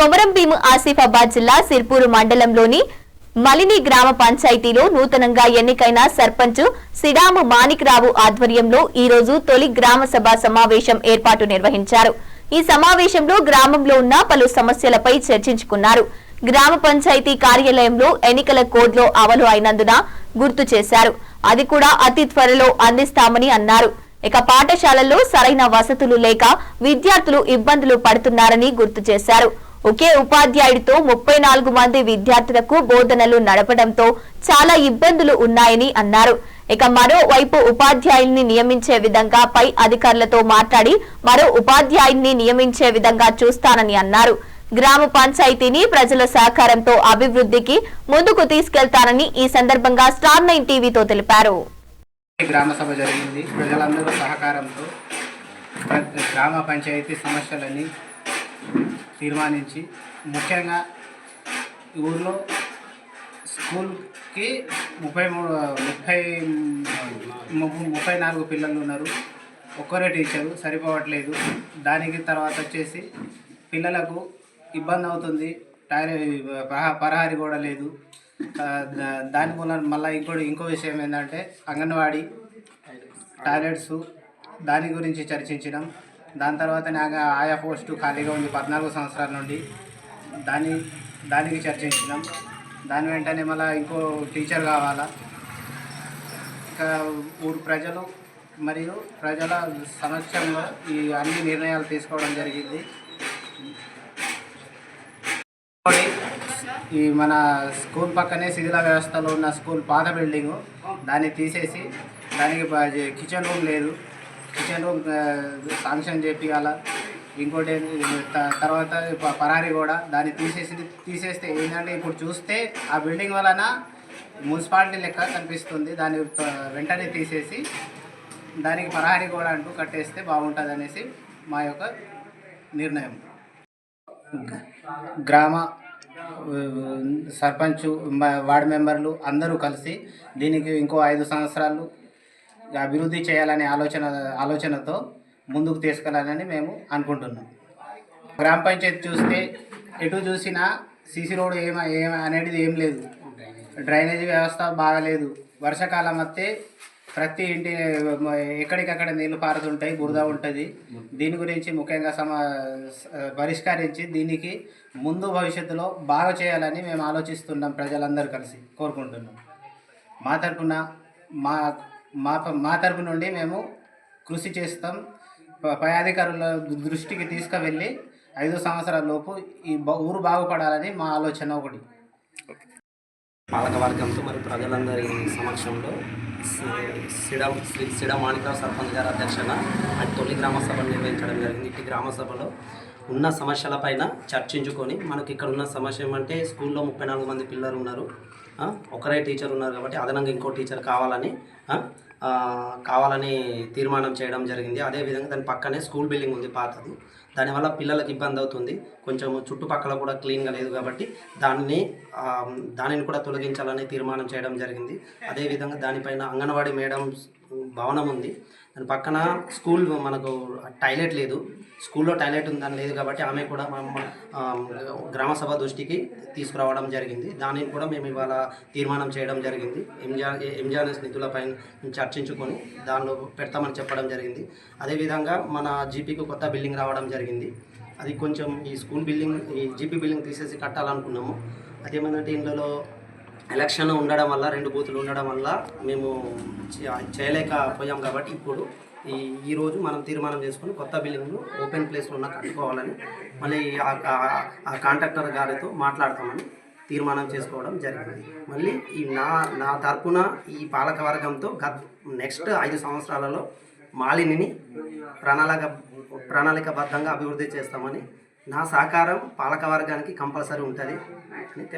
కొమరం భీము ఆసిఫాబాద్ జిల్లా సిర్పూరు మండలంలోని మలిని గ్రామ పంచాయతీలో నూతనంగా ఎన్నికైన సర్పంచ్ సిడాము మాణిక్రావు ఆధ్వర్యంలో ఈ రోజు తొలి గ్రామ సభ సమావేశం ఏర్పాటు నిర్వహించారు. ఈ సమావేశంలో గ్రామంలో ఉన్న పలు సమస్యలపై చర్చించుకున్నారు. గ్రామ పంచాయతీ కార్యాలయంలో ఎన్నికల కోడ్లో అమలు అయినందున గుర్తు చేశారు. అది కూడా అతి త్వరలో అందిస్తామని అన్నారు. ఇక పాఠశాలల్లో సరైన వసతులు లేక విద్యార్థులు ఇబ్బందులు పడుతున్నారని గుర్తు చేశారు. ఒకే ఉపాధ్యాయుడితో ముప్పై నాలుగు మంది విద్యార్థులకు బోధనలు నడపడంతో చాలా ఇబ్బందులు ఉన్నాయని అన్నారు. ఇక మరోవైపు ఉపాధ్యాయుల్ని నియమించే విధంగా పై అధికారులతో మాట్లాడి మరో ఉపాధ్యాయుల్ని నియమించే విధంగా చూస్తానని అన్నారు. గ్రామ పంచాయతీని ప్రజల సహకారంతో అభివృద్ధికి ముందుకు తీసుకెళ్తానని ఈ సందర్భంగా స్టార్ నైన్ టీవీతో తెలిపారు. గ్రామ సభ జరిగింది. ప్రజలందరూ సహకారంతో గ్రామ పంచాయతీ సమస్యలని తీర్మానించి ముఖ్యంగా ఊర్లో స్కూల్కి ముప్పై మూడు ముప్పై ము- ముప్పై నాలుగు పిల్లలు ఉన్నారు. ఒక్కరే టీచరు సరిపోవట్లేదు. దానికి తర్వాత వచ్చేసి పిల్లలకు ఇబ్బంది అవుతుంది. టాయిలెట్ పరహారి కూడా లేదు. దా- దాని మూలన మళ్ళీ ఇంకోటి ఇంకో విషయం ఏంటంటే అంగన్వాడీ టాయిలెట్స్ దాని గురించి చర్చించడం దాని తర్వాత నాకు ఆయా పోస్టు ఖాళీగా ఉంది పద్నాలుగు సంవత్సరాల నుండి. దాని దానికి చర్చించినాం. దాని వెంటనే మళ్ళీ ఇంకో టీచర్ కావాలా. ఇంకా ఊరు ప్రజలు మరియు ప్రజల సమక్షంలో ఈ అన్ని నిర్ణయాలు తీసుకోవడం జరిగింది. ఈ మన స్కూల్ పక్కనే శిథిల వ్యవస్థలో ఉన్న స్కూల్ పాత బిల్డింగు. దాన్ని తీసేసి దానికి కిచెన్ రూమ్ లేదు. కిచెన్ రూమ్ శాంక్షన్ చేపియాల ఇంకోటి త- తర్వాత పరారీ కూడా దాన్ని తీసేసి తీసేస్తే ఏంటంటే ఇప్పుడు చూస్తే ఆ బిల్డింగ్ వలన మున్సిపాలిటీ లెక్క కనిపిస్తుంది. దాన్ని వెంటనే తీసేసి దానికి పరారీ కూడా అంటూ కట్టేస్తే బాగుంటుంది అనేసి మా యొక్క నిర్ణయం. గ్రామ సర్పంచ్ వార్డు మెంబర్లు అందరూ కలిసి దీనికి ఇంకో ఐదు సంవత్సరాలు అభివృద్ధి చేయాలనే ఆలోచన ఆలోచనతో ముందుకు తీసుకెళ్ళాలని మేము అనుకుంటున్నాం. గ్రామ పంచాయతీ చూస్తే ఎటు చూసినా సీసీ రోడ్ ఏమ ఏమ అనేది ఏం లేదు. డ్రైనేజీ వ్యవస్థ బాగలేదు. వర్షాకాలం వస్తే ప్రతి ఇంటి ఎక్కడికక్కడ నీళ్ళు పారుతుంటాయి బురద ఉంటుంది. దీని గురించి ముఖ్యంగా సమా పరిష్కరించి దీనికి ముందు భవిష్యత్తులో బాగా చేయాలని మేము ఆలోచిస్తున్నాం ప్రజలందరూ కలిసి కోరుకుంటున్నాం. మా తరఫున మా మా మా తరపు నుండి మేము కృషి చేస్తాం. ప- పై అధికారుల దృష్టికి తీసుకువెళ్ళి ఐదు సంవత్సరాల లోపు ఈ ఊరు బాగుపడాలని మా ఆలోచన ఒకటి. పాలకవర్గంతో మరి ప్రజలందరి సమక్షంలో సిడ శ్రీ సిడ మాణికరావు సర్పంచ్ గారి అధ్యక్షన అటు తొలి గ్రామ సభ నిర్వహించడం జరిగింది. ఇటు గ్రామ సభలో ఉన్న సమస్యలపైన చర్చించుకొని మనకి ఇక్కడ ఉన్న సమస్య ఏమంటే స్కూల్లో ముప్పై నాలుగు మంది పిల్లలు ఉన్నారు. ఒకరే టీచర్ ఉన్నారు కాబట్టి అదనంగా ఇంకో టీచర్ కావాలని కావాలని తీర్మానం చేయడం జరిగింది. అదేవిధంగా దాని పక్కనే స్కూల్ బిల్డింగ్ ఉంది పాతది. దానివల్ల పిల్లలకు ఇబ్బంది అవుతుంది. కొంచెం చుట్టుపక్కల కూడా క్లీన్గా లేదు కాబట్టి దానిని దానిని కూడా తొలగించాలని తీర్మానం చేయడం జరిగింది. అదేవిధంగా దానిపైన అంగన్వాడీ మేడం భవనం ఉంది. దాని పక్కన స్కూల్ మనకు టాయిలెట్ లేదు. స్కూల్లో టాయిలెట్ ఉందని లేదు కాబట్టి ఆమె కూడా గ్రామ సభ దృష్టికి తీసుకురావడం జరిగింది. దానిని కూడా మేము ఇవాళ తీర్మానం చేయడం జరిగింది. ఎంజా ఎంజానెస్ నిధులపై చర్చించుకొని దానిలో పెడతామని చెప్పడం జరిగింది. అదేవిధంగా మన జీపీకి కొత్త బిల్డింగ్ రావడం జరిగింది. అది కొంచెం ఈ స్కూల్ బిల్డింగ్ ఈ జీపీ బిల్డింగ్ తీసేసి కట్టాలనుకున్నాము. అదేమంటే ఇందులో ఎలక్షన్ ఉండడం వల్ల రెండు బూతులు ఉండడం వల్ల మేము చేయలేకపోయాం కాబట్టి ఇప్పుడు ఈ ఈ రోజు మనం తీర్మానం చేసుకుని కొత్త బిల్డింగ్ను ఓపెన్ ప్లేస్లో ఉన్న కట్టుకోవాలని మళ్ళీ ఆ- ఆ- కాంట్రాక్టర్ గారితో మాట్లాడతామని తీర్మానం చేసుకోవడం జరిగింది. మళ్ళీ ఈ నా నా తరపున ఈ పాలకవర్గంతో గత నెక్స్ట్ ఐదు సంవత్సరాలలో మాలినిని ప్రణాళిక ప్రణాళికబద్ధంగా అభివృద్ధి చేస్తామని నా సహకారం పాలకవర్గానికి కంపల్సరీ ఉంటుంది అని